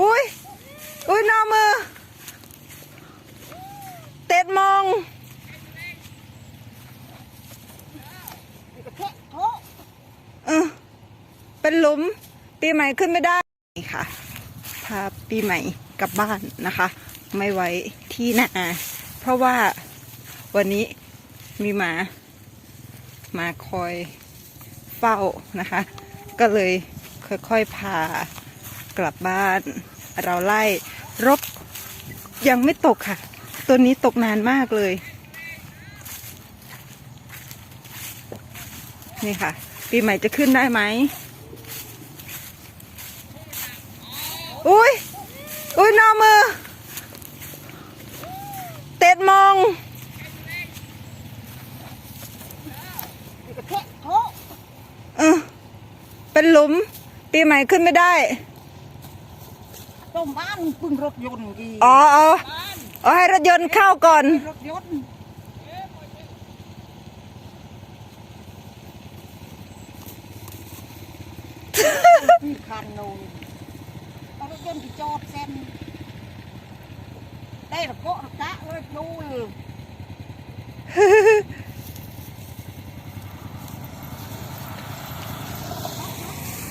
อุ้ย อุ้ยนอมือ เต็ดมองเออเป็นหลุม ปีใหม่ขึ้นไม่ได้นี่ค่ะ พาปีใหม่กลับบ้านนะคะ ไม่ไว้ที่นาเพราะว่าวันนี้มีหมา มาคอยเฝ้านะคะ ก็เลยค่อยๆพา กลับบ้าน เราไล่รบยังไม่ตกค่ะ ตัวนี้ตกนานมากเลย นี่ค่ะ ปีใหม่จะขึ้นได้ไหมอุ้ยอุ้ยนอมือ เต็ดมองเออเป็นหลุม ปีใหม่ขึ้นไม่ได้ ต้มบ้านปึ้งรถยนต์ดีอ๋ออ๋อเอาให้รถยนต์เข้าก่อน รถยนต์ที่คันนูนเอารถยนต์ที่จอดเส้นได้ระโกะระกะเลยดูเลย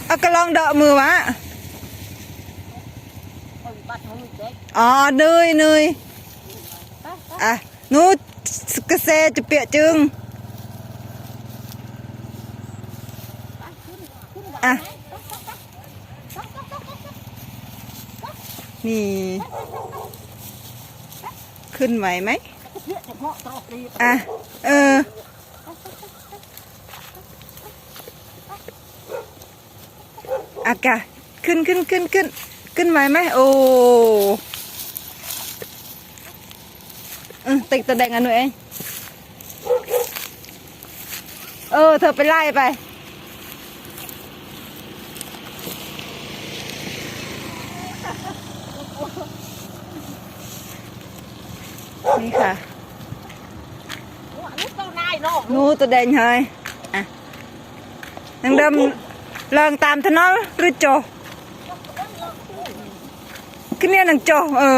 เอากระลองเดาะมือวะ เอาบัตรมื อ๋อเนยเนยอะนูกระเซจะเปียจึงอะนี่ ขึ้นไหวไหมอะ เอออะเอออากาขึ้นขึ้นขึ้นขึ้นขึ้นไหวไหมโอ้ តិចទៅដេកអានោះអីអឺធ្វើទៅឡាយបែនេះค่ะនោះទៅដេញហើយអានឹងដើមឡើងតាមថ្នល់ឬចុះគ្នានឹងចុះអឺ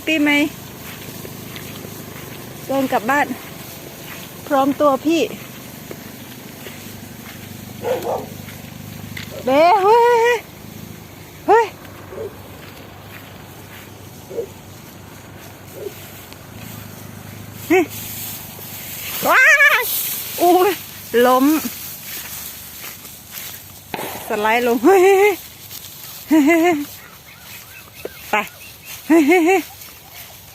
ปปีใหม่เดินกลับบ้าน พร้อมตัวพี่เบ้เฮ้ยเฮ้ยว้าอุ้ล้ม สไลด์ลงเฮ้ยเฮ้ยเฮ้ยเฮ้ยไป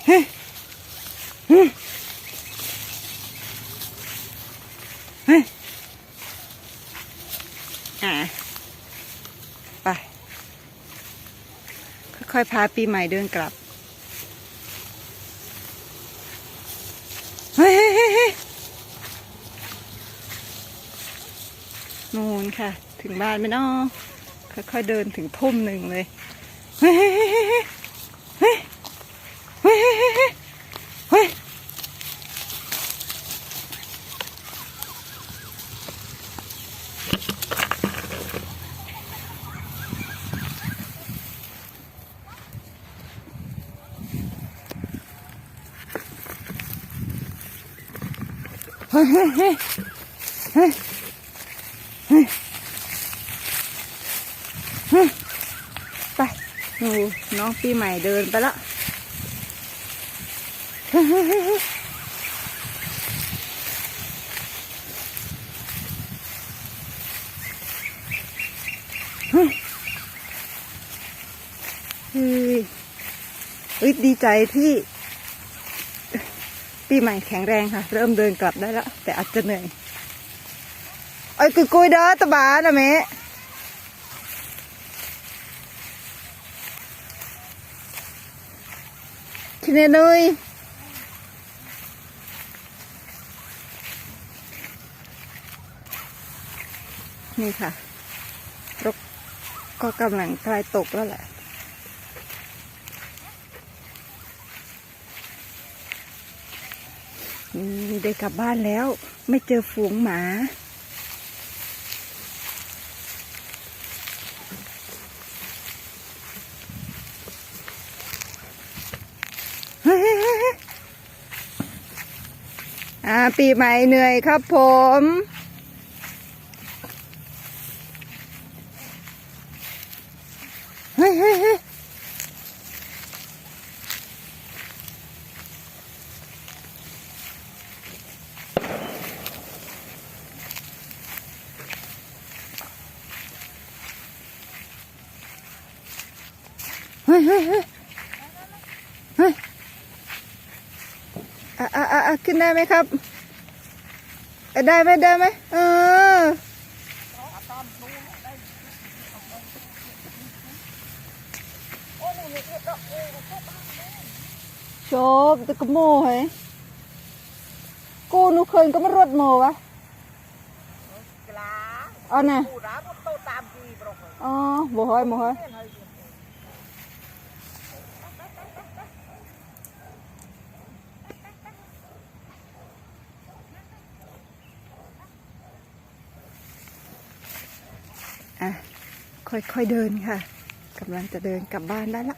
เฮ้ยเฮ้ยเฮ้ยอะไป ค่อยๆ พาปีใหม่เดินกลับ เฮ้ยเฮ้ยเฮ้ยนู่นค่ะ ถึงบ้านไหมเนาะค่อยๆ เดินถึงทุ่มหนึ่งเลย เฮ้ย ไปหนูน้องปีใหม่เดินไปละเฮ้ยดีใจที่ ปีใหม่แข็งแรงค่ะ เริ่มเดินกลับได้แล้วแต่อาจจะเหนื่อยไอ้ยกุยกุยเด้อตะบานะแม่ทีนี้นุยนี่ค่ะรกก็กำลังใกล้ตกแล้วแหละ นี่ได้กลับบ้านแล้ว ไม่เจอฝูงหมาเฮ้เฮ้เฮ้เฮ่า ปีใหม่เหนื่อยครับผม เฮ้ยเฮ้ยเฮ้ยเฮ้ยเฮ้ยเฮ้ยเฮ้ยอะอะอะขึ้นได้ไหมครับ ได้ไหมได้ไหมเออชอบแต่ก็โม่เหรอกูนูเคยก็มารวดโม่วะกลาเอาน่ะผู้ร้ามุดโตตามกีบรอกเลยอ๋อบ่ฮ้อยบ่ฮ้อย ค่อยๆเดินค่ะกำลังจะเดินกลับบ้านได้ละ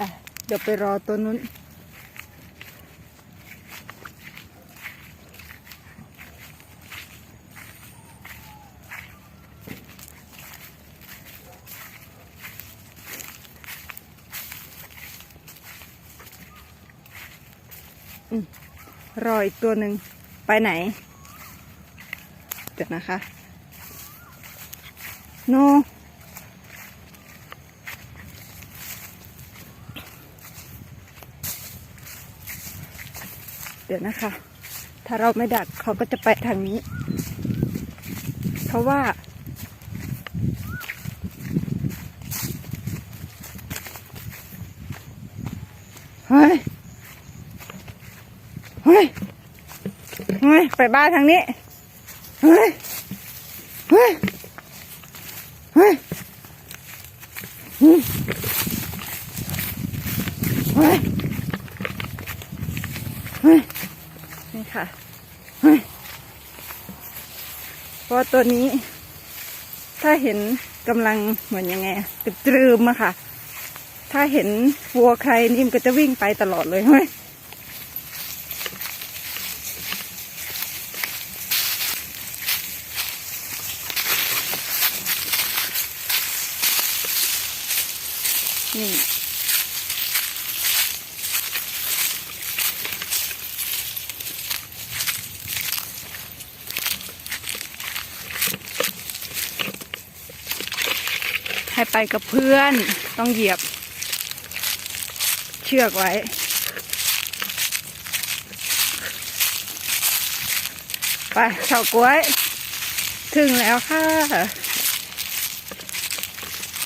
อะเดี๋ยวไปรอตัวนู้น รออีกตัวหนึ่งไปไหน เดี๋ยวนะคะ โนเดี๋ยวนะคะ ถ้าเราไม่ดักเขาก็จะไปทางนี้ เพราะว่า เฮ้ย เฮ้ย เฮ้ย ไปบ้านทางนี้ เฮ้ย เฮ้ย เฮ้ยอืมเฮ้ย เฮ้ย นี่ค่ะ เฮ้ยเพราะว่าตัวนี้ ถ้าเห็นกำลังเหมือนยังไงอะกระตรึมอะค่ะ ถ้าเห็นวัวใครนี่มันก็จะวิ่งไปตลอดเลยเฮ้ย นี่ ให้ไปกับเพื่อนต้องเหยียบ เชือกไว้ไปเฉากล้วย ถึงแล้วค่ะ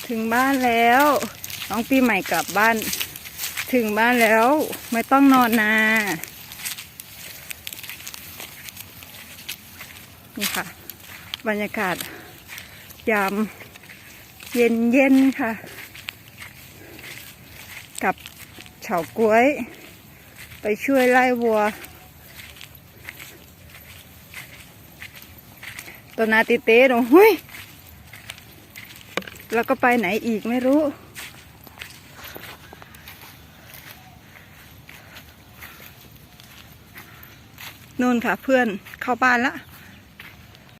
ถึงบ้านแล้ว น้องปีใหม่กลับบ้าน ถึงบ้านแล้ว ไม่ต้องนอนนานี่ค่ะ บรรยากาศ ยาม เย็นเย็นค่ะ กับเฉาก้วย ไปช่วยไล่วัว ตัวนาติเต้หนูหุยแล้วก็ไปไหนอีกไม่รู้ นู่นค่ะเพื่อนเข้าบ้านละ